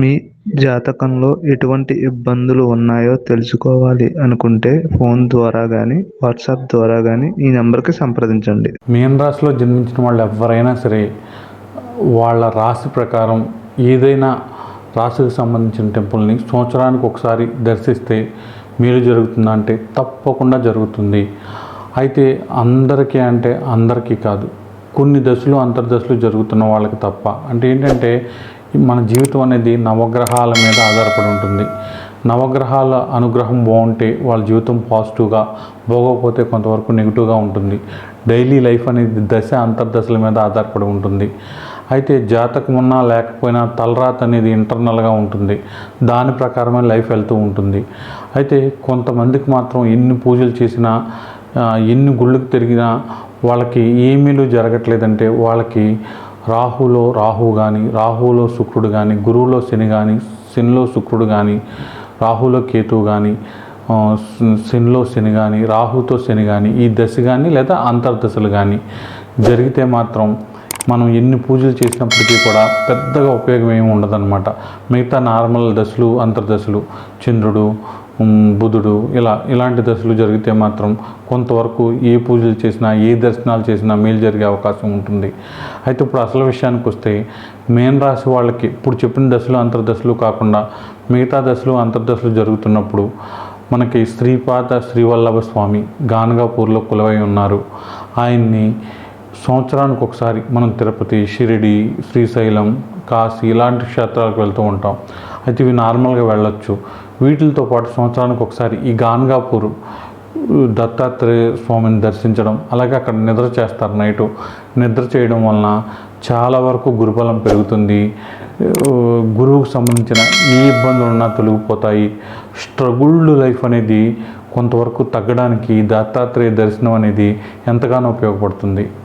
మీ జాతకంలో ఎటువంటి ఇబ్బందులు ఉన్నాయో తెలుసుకోవాలి అనుకుంటే ఫోన్ ద్వారా కానీ వాట్సాప్ ద్వారా కానీ ఈ నెంబర్కి సంప్రదించండి. మీన రాశిలో జన్మించిన వాళ్ళు ఎవరైనా సరే వాళ్ళ రాశి ప్రకారం ఏదైనా రాశికి సంబంధించిన టెంపుల్ని సంవత్సరానికి ఒకసారి దర్శిస్తే మేలు జరుగుతుందా అంటే తప్పకుండా జరుగుతుంది. అయితే అందరికీ అంటే అందరికీ కాదు కొన్ని దశలు అంతర్దశలు జరుగుతున్న వాళ్ళకి తప్ప. అంటే ఏంటంటే మన జీవితం అనేది నవగ్రహాల మీద ఆధారపడి ఉంటుంది. నవగ్రహాల అనుగ్రహం బాగుంటే వాళ్ళ జీవితం పాజిటివ్గా బాగోకపోతే కొంతవరకు నెగిటివ్గా ఉంటుంది. డైలీ లైఫ్ అనేది దశ అంతర్దశల మీద ఆధారపడి ఉంటుంది. అయితే జాతకం ఉన్నా లేకపోయినా తలరాత అనేది ఇంటర్నల్గా ఉంటుంది. దాని ప్రకారమే లైఫ్ వెళ్తూ ఉంటుంది. అయితే కొంతమందికి మాత్రం ఎన్ని పూజలు చేసినా ఎన్ని గుళ్ళకు తిరిగినా వాళ్ళకి ఏమీలు జరగట్లేదంటే వాళ్ళకి రాహులో రాహు కానీ రాహులో శుక్రుడు కానీ గురువులో శని కానీ శనిలో శుక్రుడు కానీ రాహులో కేతువు కానీ శనిలో శని కానీ రాహుతో శని కానీ ఈ దశ కానీ లేదా అంతర్దశలు కానీ జరిగితే మాత్రం మనం ఎన్ని పూజలు చేసినప్పటికీ కూడా పెద్దగా ఉపయోగం ఏమి ఉండదన్నమాట. మిగతా నార్మల్ దశలు అంతర్దశలు చంద్రుడు బుధుడు ఇలా ఇలాంటి దశలు జరిగితే మాత్రం కొంతవరకు ఏ పూజలు చేసినా ఏ దర్శనాలు చేసినా మేలు జరిగే అవకాశం ఉంటుంది. అయితే ఇప్పుడు అసలు విషయానికి వస్తే మేన్ రాశి వాళ్ళకి ఇప్పుడు చెప్పిన దశలు అంతర్దశలు కాకుండా మిగతా దశలు అంతర్దశలు జరుగుతున్నప్పుడు మనకి శ్రీపాద శ్రీవల్లభ స్వామి గానగాపూర్లో కొలువై ఉన్నారు. ఆయన్ని సంవత్సరానికి ఒకసారి మనం తిరుపతి షిరిడి శ్రీశైలం కాశీ ఇలాంటి క్షేత్రాలకు వెళ్తూ ఉంటాం. అయితే ఇవి నార్మల్గా వెళ్ళొచ్చు. వీటితో పాటు సంవత్సరానికి ఒకసారి ఈ గాన్గాపూర్ దత్తాత్రేయ స్వామిని దర్శించడం అలాగే అక్కడ నిద్ర చేస్తారు నైటు. నిద్ర చేయడం వలన చాలా వరకు గురుబలం పెరుగుతుంది. గురువుకు సంబంధించిన ఏ ఇబ్బందులు ఉన్నా తొలగిపోతాయి. స్ట్రగుల్డ్ లైఫ్ అనేది కొంతవరకు తగ్గడానికి దత్తాత్రేయ దర్శనం అనేది ఎంతగానో ఉపయోగపడుతుంది.